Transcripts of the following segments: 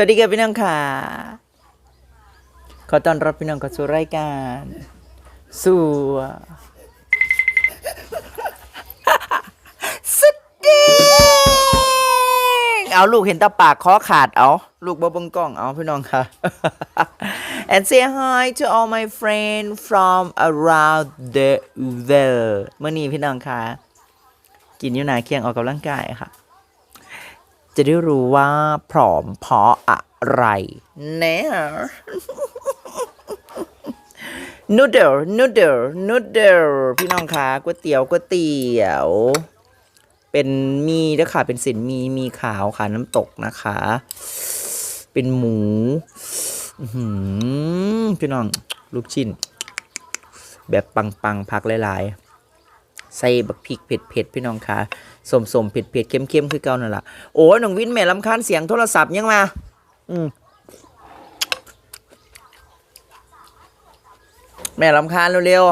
วัสดีครับพี่น้องค่ะ ขอต้อนรับพี่น้องเข้าสู่รายการสู่สุดด้งเอาลูกเห็นตาปากคอขาดเอาลูกบ่เบังกล้องเอาพี่น้องค่ะ and say hi to all my friends from around the world เมื่อนี้พี่น้องค่ะ กินอยู่นาเคียงออกกำลังกายค่ะ จะได้รู้ว่าผอมเพราะอะไรแน่นูเดิลนูเดิลนูเดิลพี่น้องคะก๋วยเตี๋ยวก๋วยเตี๋ยว เป็นมีด้วยค่ะ เป็นสินมีมีขาวค่ะน้ำตกนะคะ เป็นหมูหือพี่น้อง ลูกชิ้น แบบปังๆ พักหลาย ๆ ใส่บักพริกเผ็ดๆพี่น้องคะสมสมๆเผ็ดเผ็ดๆเข้มเข้มๆคือเก่านั่นแหละโอ้ยน้องวินแม่ลำคาญเสียงโทรศัพท์ยังมา อืมแม่ลำคาญเร็ว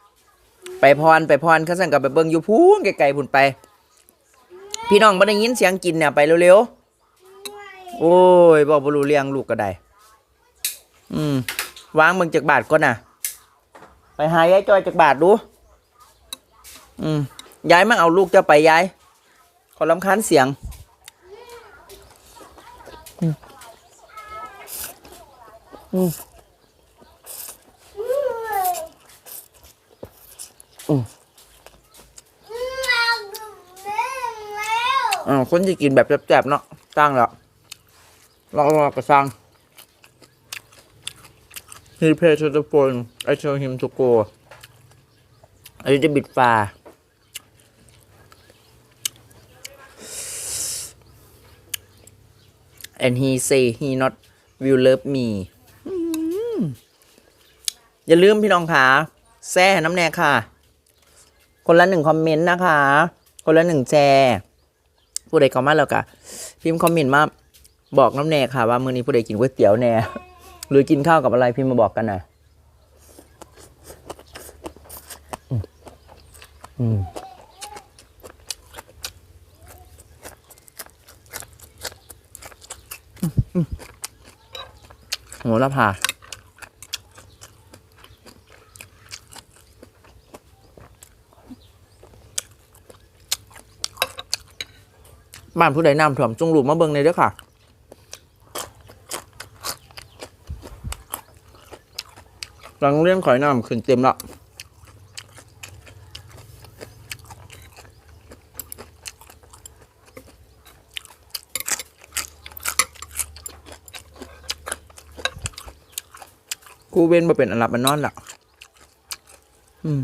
ๆ ไปพรไปพรเขาสั่งกับไปเบิ่งอยู่พูนไกลๆพุ่นไป พี่น้องบ่ได้ยินเสียงกินเนี่ยไปเร็วๆ โอ้ยบอกบ่รู้เรื่องลูกก็ได้ อืมวางเบิ่งจากบาทก่อนน่ะไปหายายจอยจากบาทดู อืมยายมาเอาลูกเจะไปยาย ขอลำคาญเสียง อืมอืมอืมอ่าคนที่กินแบบแซ่บๆเนาะตั้งแล้วเราเราก็สั่ง He paid to the phone I told him to go a little bit far and he say he not will love me อย่าลืมพี่น้องค่ะแซ่น้ำแน่ค่ะ คนละหนึ่งคอมเมนต์นะคะ คนละหนึ่งแชร์ผู้ใดเข้ามาแล้วก็พิมพ์คอมเมนต์มาบอกน้ำแน่ค่ะ ว่ามื้อนี้ผู้ใดกินก๋วยเตี๋ยวแน่หรือกินข้าวกับอะไรพิมพ์มาบอกกันน่อยอืม หมโหระพาบ้านผู้ใดน้ำถ่วมจงหลุมมาเบิ่งเลยเด้อค่ะ หลังเลี้ยงข่อยน้ำขึ้นเต็มละ เว้นมาเป็นอันหลับมันนอนละอืม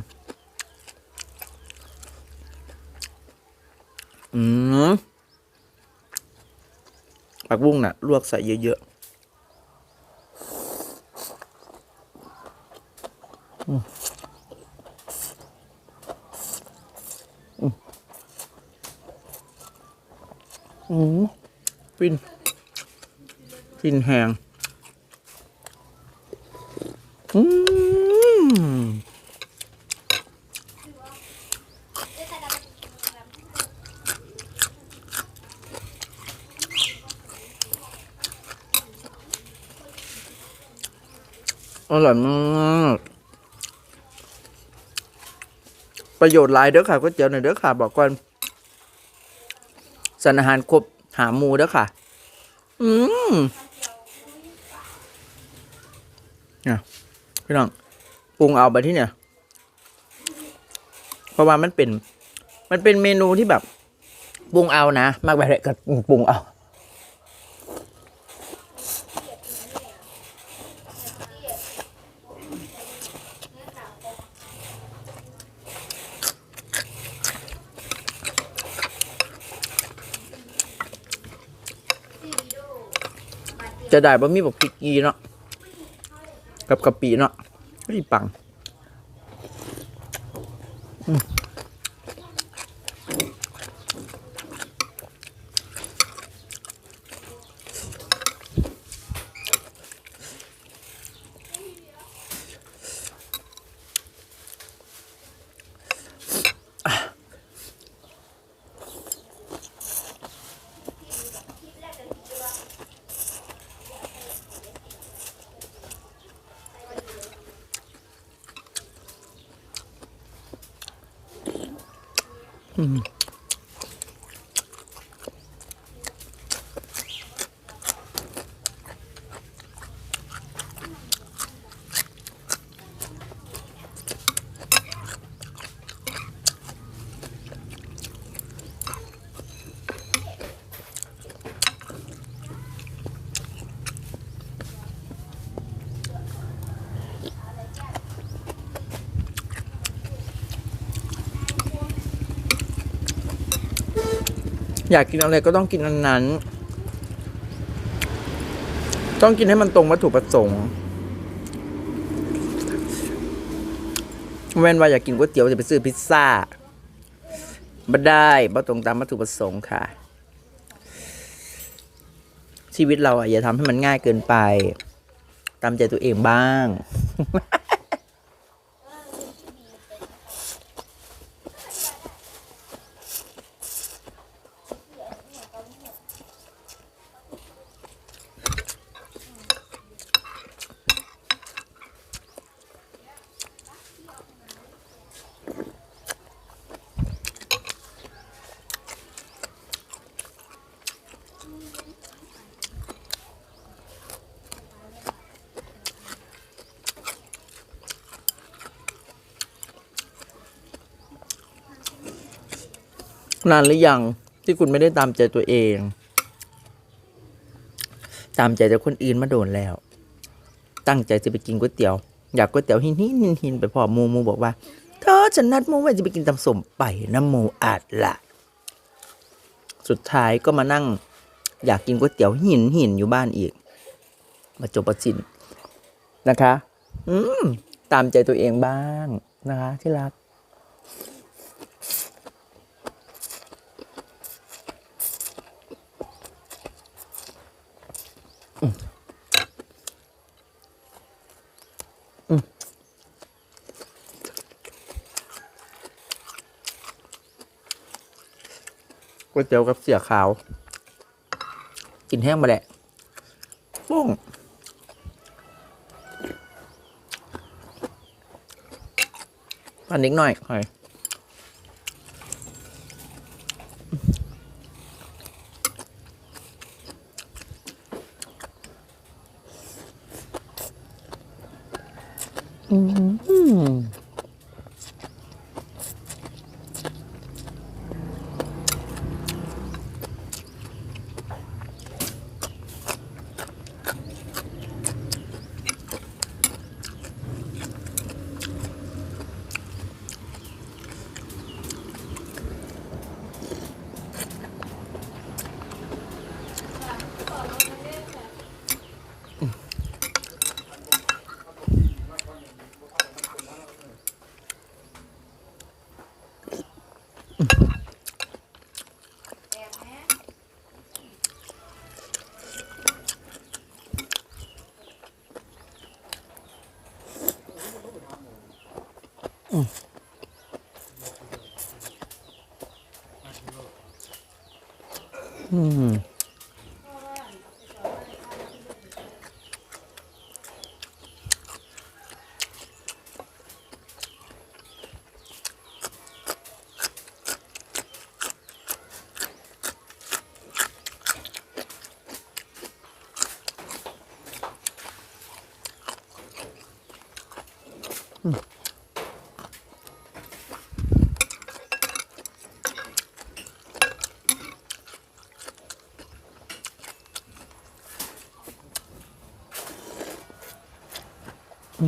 อืมผักบุ้งน่ะ ลวกใส่เยอะๆอืมอืมอืมฟิน ฟินแหง อืมอร่อยมาก ประโยชน์หลายเด้อค่ะก๋วยเตี๋ยวหน่อยเด้อค่ะ บอกก่อนสารอาหารครบหาหมูเด้อค่ะ อืมเนี่ย พี่น้องปรุงเอาไปที่เนี่ย เพราะว่ามันเป็น มันเป็นเมนูที่แบบปรุงเอานะมากแบบไหนก็ปรุงเอาจะได้บะหมี่แบอกพริกกีเนาะกับกะปิเนาะ เฮ้ อื อยากกินอะไรก็ต้องกินอันนั้น ต้องกินให้มันตรงวัตถุประสงค์แม่นว่าอยากกินก๋วยเตี๋ยวจะไปซื้อพิซซ่าบ่ได้บ่ตรงตามวัตถุประสงค์ค่ะ ชีวิตเราอะอย่าทำให้มันง่ายเกินไป ตามใจตัวเองบ้าง นานหรือยังที่คุณไม่ได้ตามใจตัวเอง ตามใจแต่คนอื่นมาโดนแล้ว ตั้งใจจะไปกินก๋วยเตี๋ยว อยากก๋วยเตี๋ยวหินหินหินหินไปพอมูมูบอกว่าเธอฉันนัดมูไว้จะไปกินตำสมไปนะมูอาจละสุดท้ายก็มานั่ง อยากกินก๋วยเตี๋ยวหินหินอยู่บ้านอีกมาจบประจินนะคะ อืมตามใจตัวเองบ้างนะคะ ที่รัก วยเตี๋ยวกับเสียขาว กินแห้งมาแหละปุ้งอันนิดหน่อยหน่อย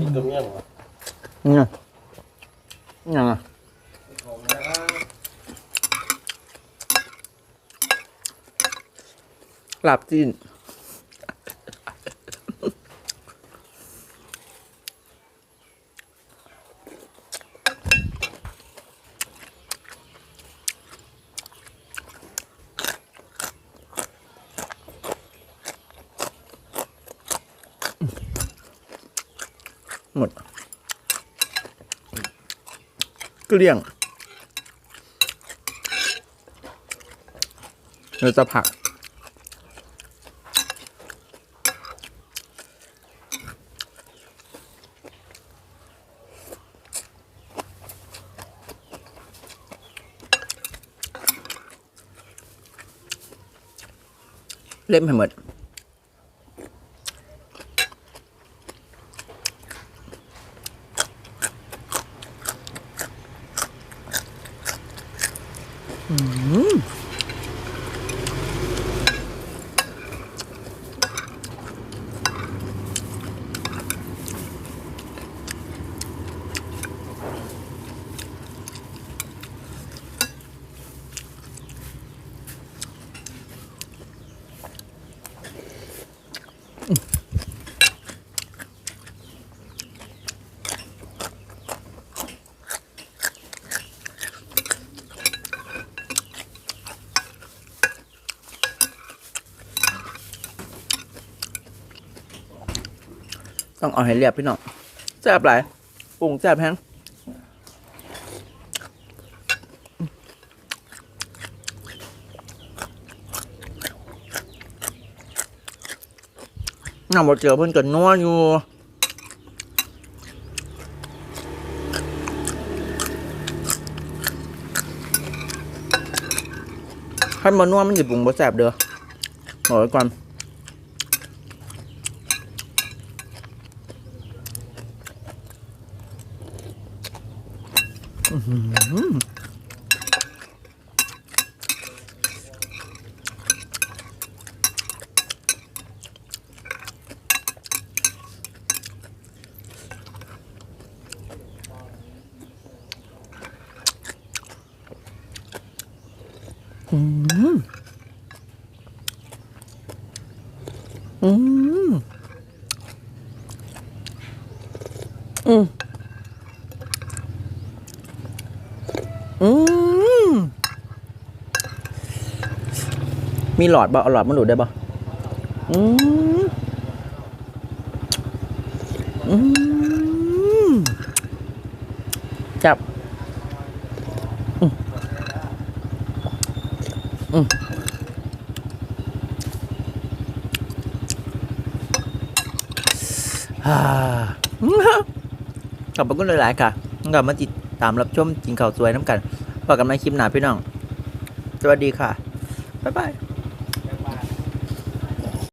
กินต้มยำเหรอเนี่ยยังไงหลับจีน เลี่ยงเราจะผัก เล่มให้หมด อื เอาให้เรียบพี่น้องแซ่บหลายปรุงแซ่บแฮงน้ำบดเจียวเพิ่นก็นัวอยู่ขั้นบนนัวมันจะปรุงบ่แซ่บเด้อบอกไว้ก่อน อืมอืมอืมอืม มีหลอดบ่เอาหลอดมันหลุดได้บ่อืมอืมจับอ่าขอบคุณหลาย ๆ ค่ะกลับมาติดตามรับชมกินข่าวสวยน้ำกันพบกันใหม่คลิปหน้าพี่น้อง สวัสดีค่ะ บ๊ายบาย